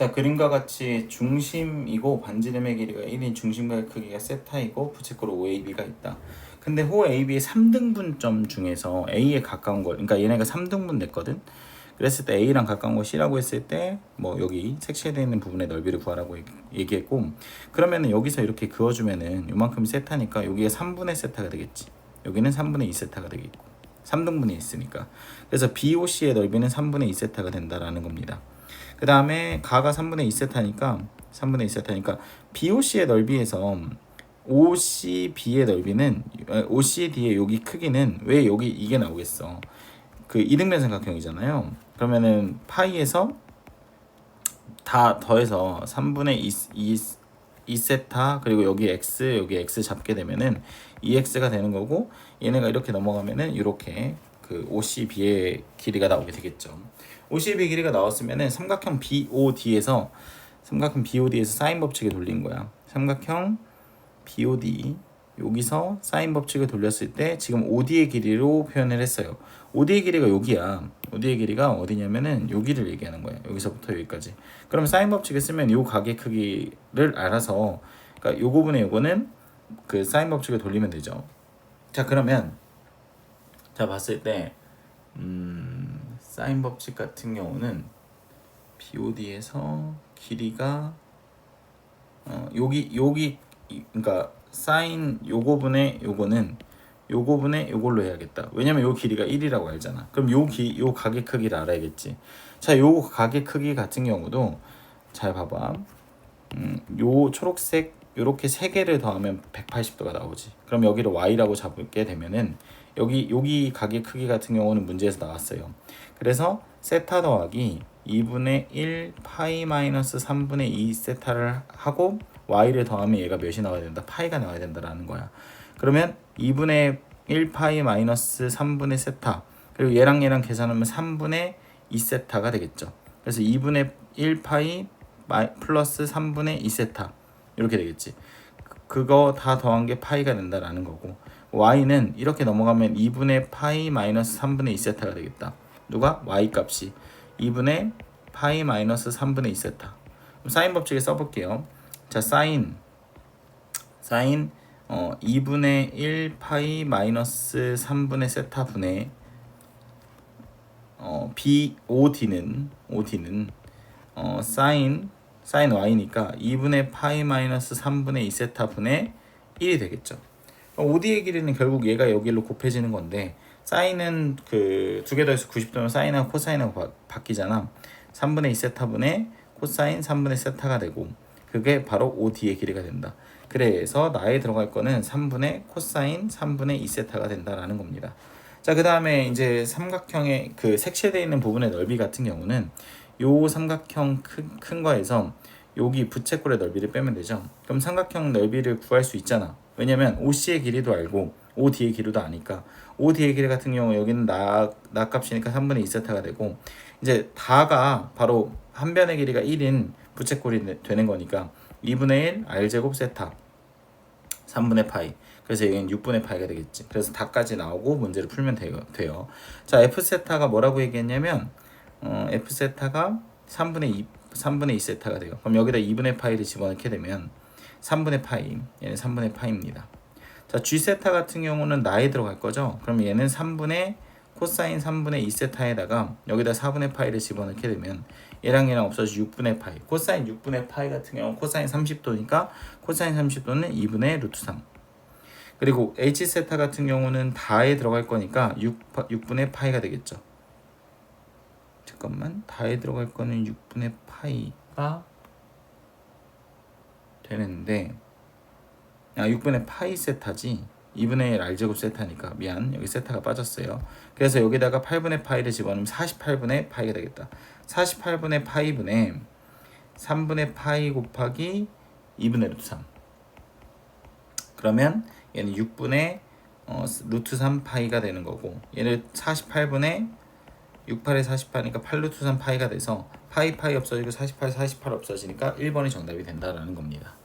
자 그림과 같이 중심이고 반지름의 길이가 1인 중심과의 크기가 세타이고 부채꼴 OAB가 있다. 근데 호 AB의 3등분점 중에서 A에 가까운 걸 그러니까 얘네가 3등분 냈거든. 그랬을 때 A랑 가까운 거 C라고 했을 때 뭐 여기 색칠되어 있는 부분의 넓이를 구하라고 얘기- 얘기했고 그러면은 여기서 이렇게 그어주면은 요만큼 세타니까 여기가 3분의 세타가 되겠지. 여기는 3분의 2 세타가 되겠고 3등분이 있으니까 그래서 BOC의 넓이는 3분의 2 세타가 된다라는 겁니다. 그 다음에 가가 3분의 2 세타니까 3분의 2 세타니까 BOC의 넓이에서 OCB의 넓이는 어, OCD의 여기 크기는 왜 여기 이게 나오겠어? 그 이등변 삼각형이잖아요. 그러면은 파이에서 다 더해서 3분의 2, 2, 2세타 그리고 여기 x 여기 x 잡게 되면은 2x가 되는 거고 얘네가 이렇게 넘어가면은 이렇게 그 OCB의 길이가 나오게 되겠죠. OCB 길이가 나왔으면은 삼각형 BOD에서 삼각형 BOD에서 사인 법칙에 돌린 거야. 삼각형 BOD 여기서 사인 법칙을 돌렸을 때 지금 OD의 길이로 표현을 했어요. OD의 길이가 여기야. OD의 길이가 어디냐면은 여기를 얘기하는 거예요. 여기서부터 여기까지. 그럼 사인 법칙을 쓰면 요 각의 크기를 알아서 그러니까 요거 분의 요거는 그 사인 법칙을 돌리면 되죠. 자 그러면 자 봤을 때 음, 사인 법칙 같은 경우는 BOD에서 길이가 어, 여기 여기 이- 그러니까 사인 요거 분의 요거는 요거 분의 요걸로 해야겠다. 왜냐면 요 길이가 1이라고 알잖아. 그럼 요 기, 요 각의 크기를 알아야겠지. 자, 요 각의 크기 같은 경우도 잘 봐봐. 음, 요 초록색 요렇게 세 개를 더하면 180도가 나오지. 그럼 여기를 y라고 잡게 되면은 여기 여기 각의 크기 같은 경우는 문제에서 나왔어요. 그래서 세타 더하기 2분의 1 파이 마이너스 3분의 2 세타를 하고 y를 더하면 얘가 몇이 나와야 된다? 파이가 나와야 된다라는 거야. 그러면 2분의 1 파이 마이너스 3분의 세타 그리고 얘랑 얘랑 계산하면 3분의 2 세타가 되겠죠. 그래서 2분의 1 파이 플러스 3분의 2 세타 이렇게 되겠지. 그- 그거 다 더한 게 파이가 된다라는 거고 y는 이렇게 넘어가면 2분의 파이 마이너스 3분의 2 세타가 되겠다. 누가 y 값이 2분의 파이 마이너스 3분의 2 세타. 그럼 사인 법칙을 써볼게요. 자 사인 사인 어 2분의 1 파이 마이너스 3분의 세타 분의 어 b o d는 o d는 어 사인 사인 y니까 2분의 파이 마이너스 3분의 2 세타 분의 1이 되겠죠. OD의 길이는 결국 얘가 여기로 곱해지는 건데 사인은 그 두 개 더해서 90도면 사인하고 코사인하고 바, 바뀌잖아. 3분의 2 세타 분의 코사인 3분의 세타가 되고 그게 바로 OD의 길이가 된다. 그래서 나에 들어갈 거는 3분의 코사인 3분의 2 세타가 된다라는 겁니다. 자, 그 다음에 이제 삼각형의 그 색칠되어 있는 부분의 넓이 같은 경우는 요 삼각형 큰, 큰 거에서 여기 부채꼴의 넓이를 빼면 되죠. 그럼 삼각형 넓이를 구할 수 있잖아. 왜냐면 OC의 길이도 알고 OD의 길이도 아니까 OD의 길이 같은 경우 여기는 나, 나 값이니까 3분의 2세타가 되고 이제 다가 바로 한 변의 길이가 1인 부채꼴이 되- 되는 거니까 2분의 1 R제곱 세타 3분의 파이 그래서 여기는 6분의 파이가 되겠지 그래서 다까지 나오고 문제를 풀면 돼요. 자 F 세타가 뭐라고 얘기했냐면 어, F 세타가 3분의 2 3분의 2 세타가 돼요. 그럼 여기다 2분의 파이를 집어넣게 되면 3분의 파이 얘는 3분의 파이입니다. 자 G 세타 같은 경우는 나에 들어갈 거죠. 그럼 얘는 3분의 코사인 3분의 2 세타에다가 여기다 4분의 파이를 집어넣게 되면 얘랑 얘랑 없어져 6분의 파이. 코사인 6분의 파이 같은 경우 코사인 30도니까 코사인 30도는 2분의 루트 3. 그리고 H 세타 같은 경우는 다에 들어갈 거니까 6, 6분의 파이가 되겠죠. 잠깐만. 다에 들어갈 거는 6분의 파이가 되는데 아 6분의 파이 세타지? 2분의 1 R제곱 세타니까. 미안. 여기 세타가 빠졌어요. 그래서 여기다가 8분의 파이를 집어넣으면 48분의 파이가 되겠다. 48분의 파이분의 3분의 파이 곱하기 2분의 루트 3 그러면 얘는 6분의 어, 루트 3 파이가 되는 거고 얘를 48분의 68에 48이니까 8루트 3 파이가 돼서 파이 파이 없어지고 48 48 없어지니까 1번이 정답이 된다라는 겁니다.